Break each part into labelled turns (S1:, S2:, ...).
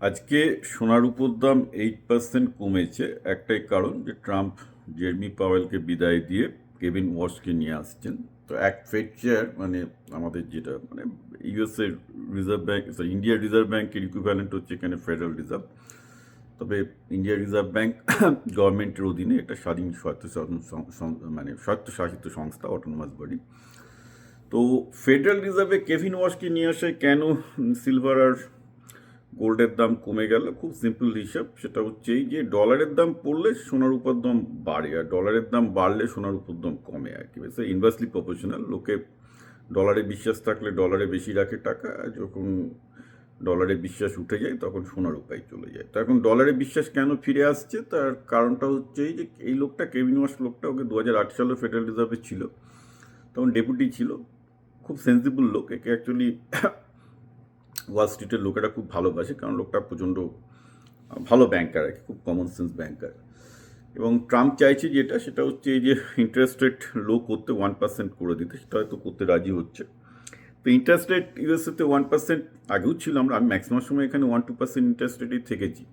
S1: আজকে সোনার উপর দাম এইট পার্সেন্ট কমেছে। একটাই কারণ যে ট্রাম্প, জেরমি পাওয়েলকে বিদায় দিয়ে কেভিন ওয়ার্সকে নিয়ে আসছেন। তো এক ফেড চেয়ার মানে আমাদের যেটা মানে USA reserve bank sorry India reserve ব্যাঙ্কের ইকুইভ্যালেন্ট হচ্ছে এখানে ফেডারেল রিজার্ভ তবে ইন্ডিয়া রিজার্ভ ব্যাঙ্ক গভর্নমেন্টের অধীনে একটা স্বাধীন স্বায়ত্ত মানে স্বায়ত্তশাসিত সংস্থা অটোনোমাস বডি তো ফেডারেল রিজার্ভে কেভিন ওয়াশকে নিয়ে আসে কেন সিলভার আর গোল্ডের দাম কমে গেল, খুব সিম্পল হিসাব, সেটা হচ্ছে এই যে ডলারের দাম পড়লে সোনার উপর দাম বাড়ে, আর ডলারের দাম বাড়লে সোনার উপর দাম কমে আর কি। সে ইনভার্সলি প্রপোর্শনাল লোকে ডলারে বিশ্বাস থাকলে ডলারে বেশি রাখে টাকা যখন ডলারে বিশ্বাস উঠে যায়, তখন সোনার উপায় চলে যায়। তো এখন ডলারে বিশ্বাস কেন ফিরে আসছে? তার কারণটা হচ্ছে এই যে এই লোকটা কেভিন ওয়াশ লোকটা, ওকে দু হাজার আট সালে ফেডারেল রিজার্ভে ছিল, তখন ডেপুটি ছিল, খুব সেন্সিবল লোক, একে অ্যাকচুয়ালি ওয়াল স্ট্রিটের লোকেরা খুব ভালোবাসে, কারণ লোকটা প্রচণ্ড ভালো ব্যাংকার আর কি, খুব কমন সেন্স ব্যাংকার এবং ট্রাম্প চাইছে যেটা, সেটা হচ্ছে এই যে ইন্টারেস্ট রেট লো করতে ওয়ান পার্সেন্ট করে দিতে, সেটা হয়তো করতে রাজি হচ্ছে। তো ইন্টারেস্ট রেট ইউএসএতে ওয়ান পার্সেন্ট আগেও ছিল, আমরা, আমি ম্যাক্সিমাম সময় এখানে ওয়ান টু পার্সেন্ট ইন্টারেস্ট রেটেই থেকেছি।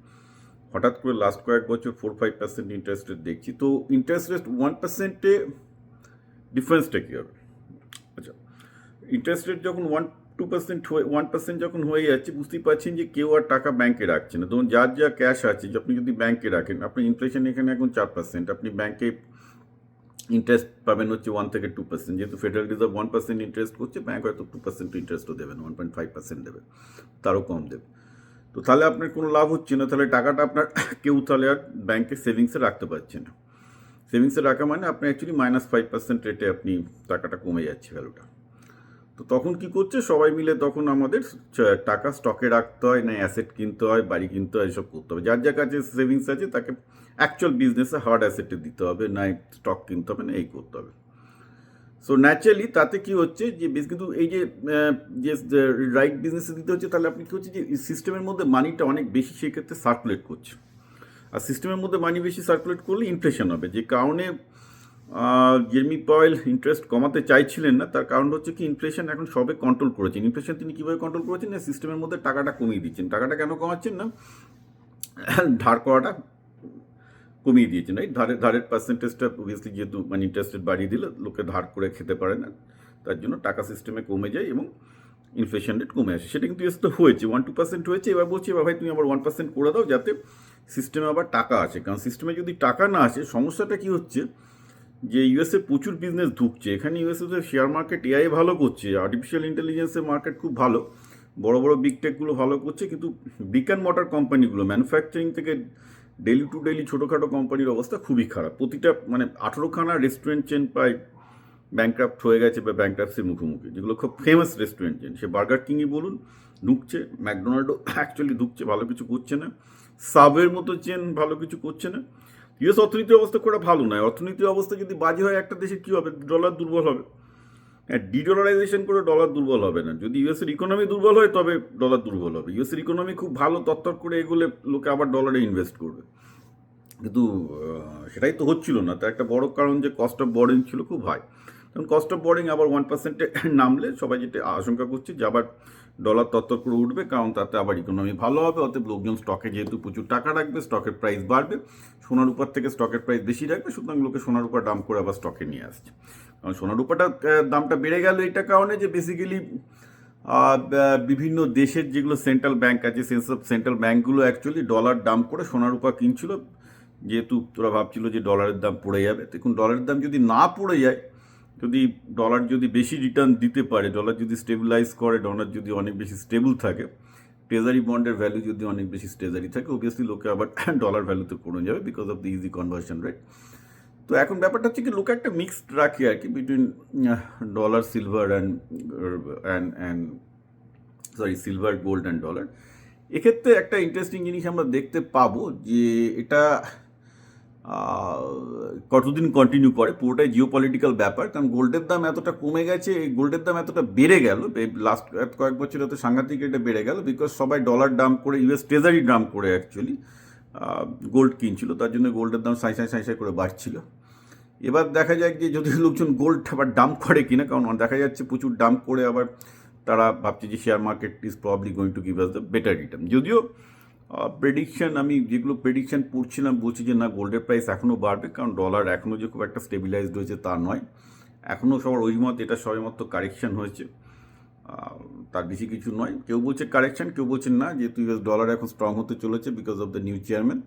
S1: হঠাৎ করে লাস্ট কয়েক বছর four five percent interest rate দেখছি। তো ইন্টারেস্ট রেট ওয়ান পার্সেন্টে ডিফারেন্সটা কী হবে? আচ্ছা ইন্টারেস্ট রেট যখন one two percent one percent যখন হয়ে যাচ্ছে, বুঝতেই পারছেন যে কেউ আর টাকা ব্যাংকে রাখছে না। ধরুন যার যা ক্যাশ আছে আপনি যদি ব্যাংকে রাখেন, আপনি ইনফ্লেশন এখানে এখন চার পার্সেন্ট আপনি ব্যাংকে ইন্টারেস্ট পাবেন হচ্ছে ওয়ান থেকে টু পার্সেন্ট যেহেতু federal reserve one percent interest করছে ব্যাংক হয়তো টু পার্সেন্ট ইন্টারেস্টও দেবেন ওয়ান পয়েন্ট ফাইভ পার্সেন্ট দেবে, তারও কম দেবে। তো তাহলে আপনার কোনো লাভ হচ্ছে না, তাহলে টাকাটা আপনার কেউ তাহলে আর ব্যাংকে সেভিংসে রাখতে পারছে না। সেভিংসে রাখা মানে আপনি অ্যাকচুয়ালি মাইনাস ফাইভ পার্সেন্ট রেটে আপনি টাকাটা কমে যাচ্ছে ভ্যালুটা তো তখন কি করছে? সবাই মিলে তখন আমাদের টাকা স্টকে রাখতে হয়, না অ্যাসেট কিনতে হয়, বাড়ি কিনতে হয়, এসব করতে হবে। যার যার কাছে সেভিংস আছে, তাকে অ্যাকচুয়াল বিজনেসে হার্ড অ্যাসেটে দিতে হবে, না স্টক কিনতে হবে, না এই করতে হবে। সো ন্যাচারালি তাতে কি হচ্ছে যে, বেশ কিন্তু এই যে যে রাইট বিজনেসে দিতে হচ্ছে, তাহলে আপনি কী হচ্ছে যে সিস্টেমের মধ্যে মানিটা অনেক বেশি সেক্ষেত্রে সার্কুলেট করছে। আর সিস্টেমের মধ্যে মানি বেশি সার্কুলেট করলে ইনফ্লেশন হবে। যে কারণে জেরমি পয়েল ইন্টারেস্ট কমাতে চাইছিলেন না, তার কারণ হচ্ছে কি ইনফ্লেশন এখন সবে কন্ট্রোল করেছেন। ইনফ্লেশন তিনি কীভাবে কন্ট্রোল করেছেন? না সিস্টেমের মধ্যে টাকাটা কমিয়ে দিচ্ছেন। টাকাটা কেন কমাচ্ছেন না? ধার করাটা কমিয়ে দিয়েছেন রাইট ধারের ধারের পার্সেন্টেজটা অবভিয়াসলি যেহেতু মানে ইন্টারেস্টেড বাড়িয়ে দিলে, লোকে ধার করে খেতে পারে না, তার জন্য টাকা সিস্টেমে কমে যায় এবং ইনফ্লেশন রেট কমে আসে। সেটা কিন্তু তো হয়েছে ওয়ান টু পার্সেন্ট হয়েছে, এবার বলছি, এবার ভাই, তুমি আবার ওয়ান পার্সেন্ট করে দাও যাতে সিস্টেমে আবার টাকা আসে। কারণ সিস্টেমে যদি টাকা না আসে, সমস্যাটা কি হচ্ছে? যে ইউএসএ প্রচুর বিজনেস ঢুকছে, এখানে ইউএসএ তে শেয়ার মার্কেট এআই ভালো করছে আর্টিফিশিয়াল ইন্টেলিজেন্সের মার্কেট খুব ভালো, বড় বড় বিগ টেকগুলো ভালো করছে, কিন্তু ব্রিক অ্যান্ড মটার কোম্পানিগুলো ম্যানুফ্যাকচারিং থেকে ডেলি টু ডেলি ছোটোখাটো কোম্পানির অবস্থা খুবই খারাপ। প্রতিটা মানে আঠেরোখানা রেস্টুরেন্ট চেন প্রায় ব্যাংক্রাফ্ট হয়ে গেছে বা ব্যাংক্রাফ্টসির মুখোমুখি, যেগুলো খুব ফেমাস রেস্টুরেন্ট চেন সে বার্গার কিংই বলুন, ঢুকছে ম্যাকডোনাল্ডও অ্যাকচুয়ালি ঢুকছে, ভালো কিছু করছে না। সাবের মতো চেন ভালো কিছু করছে না। ইউএস অর্থনীতির অবস্থা খুব একটা ভালো নয়। অর্থনীতির অবস্থা যদি বাজে হয়, একটা দেশে কী হবে? ডলার দুর্বল হবে। হ্যাঁ ডিডলারাইজেশন করে ডলার দুর্বল হবে না। যদি ইউএসের ইকোনমি দুর্বল হয়, তবে ডলার দুর্বল হবে। ইউএসের ইকোনমি খুব ভালো তত্তর করে এগুলো লোকে আবার ডলারে ইনভেস্ট করবে। কিন্তু সেটাই তো হচ্ছিল না। তার একটা বড় কারণ যে কস্ট অফ বর্ডিং ছিল খুব হাই কারণ কস্ট অফ বর্ডিং আবার ওয়ান পার্সেন্টে নামলে সবাই যেটা আশঙ্কা করছে যে আবার ডলার তত্তর করে উঠবে, কারণ তাতে আবার ইকোনমি ভালো হবে, অতএব লোকজন স্টকে যেহেতু প্রচুর টাকা রাখবে স্টকের প্রাইস বাড়বে, সোনার উপর থেকে স্টকের প্রাইস বেশি রাখবে, সুতরাং লোকে সোনার উপর দাম করে আবার স্টকে নিয়ে আসছে। কারণ সোনার উপরটা দামটা বেড়ে গেল এটা কারণে যে বেসিক্যালি বিভিন্ন দেশের যেগুলো সেন্ট্রাল ব্যাংক আছে সেসব সেন্ট্রাল ব্যাংকগুলো অ্যাকচুয়ালি ডলার দাম করে সোনার উপর কিনছিল, যেহেতু তোরা ভাবছিল যে ডলারের দাম পড়ে যাবে, দেখুন ডলারের দাম যদি না পড়ে যায় যদি ডলার যদি বেশি রিটার্ন দিতে পারে ডলার যদি স্টেবিলাইজ করে ডলার যদি অনেক বেশি স্টেবল থাকে ট্রেজারি বন্ডের ভ্যালু যদি অনেক বেশি ট্রেজারি থাকে অবভিয়াসলি লোকে আবার ডলার ভ্যালুতে কমে যাবে because of the easy conversion rate তো এখন ব্যাপারটা হচ্ছে কি, লোকে একটা মিক্সড রাখে আর কি between dollar silver and and and sorry silver gold and dollar এক্ষেত্রে একটা ইন্টারেস্টিং জিনিস আমরা দেখতে পাবো যে এটা কতদিন কন্টিনিউ করে? পুরোটাই জিও পলিটিক্যাল ব্যাপার, কারণ গোল্ডের দাম এতটা কমে গেছে, এই গোল্ডের দাম এতটা বেড়ে গেল লাস্ট এত কয়েক বছর তো সাংঘাতিক এটা বেড়ে গেল বিকজ সবাই ডলার দাম করে ইউএস ট্রেজারি দাম করে অ্যাকচুয়ালি গোল্ড কিনছিল, তার জন্য গোল্ডের দাম সাঁই সাঁই সাঁই সাঁই করে বাড়ছিল। এবার দেখা যায় যে যদি লোকজন গোল্ড আবার ডাম করে কিনা, কারণ দেখা যাচ্ছে প্রচুর ডাম করে আবার তারা ভাবছে যে share market is probably going to give us the better return যদিও প্রেডিকশন আমি যেগুলো প্রেডিকশন পড়ছিলাম, বলছি যে না গোল্ডের প্রাইস এখনও বাড়বে, কারণ ডলার এখনও যে খুব একটা স্টেবিলাইজড হয়েছে তা নয়। এখনও সবার অভিমত, এটা সবেমাত্র কারেকশন হয়েছে। তার বেশি কিছু নয়। কেউ বলছে কারেকশন কেউ বলছে না, যেহেতু ইউএস ডলার এখন স্ট্রং হতে চলেছে because of the new chairman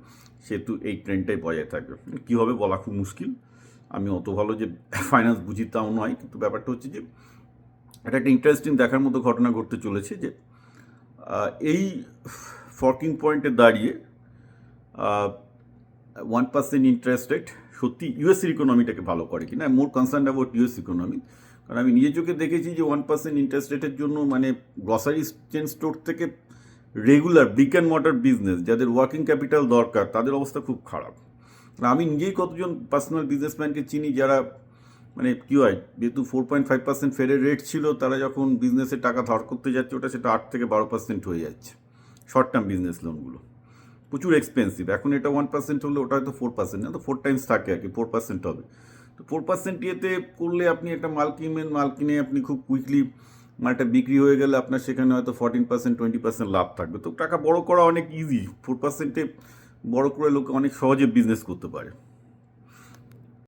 S1: সেহেতু এই ট্রেন্ডটাই বজায় থাকবে। কী হবে বলা খুব মুশকিল। আমি অত ভালো যে ফাইন্যান্স বুঝি তাও নয়, কিন্তু ব্যাপারটা হচ্ছে যে, এটা একটা ইন্টারেস্টিং দেখার মতো ঘটনা ঘটতে চলেছে যে এই ফর্কিং পয়েন্টে দাঁড়িয়ে ওয়ান পার্সেন্ট ইন্টারেস্ট রেট সত্যি ইউএসের ইকোনমিটাকে ভালো করে কিনা? More concern about US economy কারণ আমি নিজের চোখে দেখেছি যে ওয়ান পার্সেন্ট ইন্টারেস্ট রেটের জন্য মানে গ্রসারি চেন স্টোর থেকে regular brick and mortar business যাদের ওয়ার্কিং ক্যাপিটাল দরকার, তাদের অবস্থা খুব খারাপ। আমি নিজেই কতজন পার্সোনাল বিজনেসম্যানকে চিনি যারা মানে কী হয়, যেহেতু ফোর পয়েন্ট ফাইভ পার্সেন্ট ফেরের রেট ছিল, তারা যখন বিজনেসের টাকা ধার করতে যাচ্ছে, ওটা সেটা আট থেকে বারো পার্সেন্ট হয়ে যাচ্ছে। শর্ট টার্ম বিজনেস লোনগুলো প্রচুর এক্সপেন্সিভ এখন এটা ওয়ান পার্সেন্ট হলে ওটা হয়তো ফোর পার্সেন্ট না, তো ফোর টাইমস থাকে আর কি ফোর পার্সেন্ট হবে। তো ফোর পার্সেন্ট ইয়েতে করলে আপনি একটা মাল কিনবেন, মাল কিনে আপনি খুব কুইকলি মালটা বিক্রি হয়ে গেলে আপনার সেখানে হয়তো ফর্টিন পার্সেন্ট টোয়েন্টি পার্সেন্ট লাভ থাকবে। তো টাকা বড় করা অনেক ইজি ফোর পার্সেন্টে বড় করে লোকে অনেক সহজে বিজনেস করতে পারে।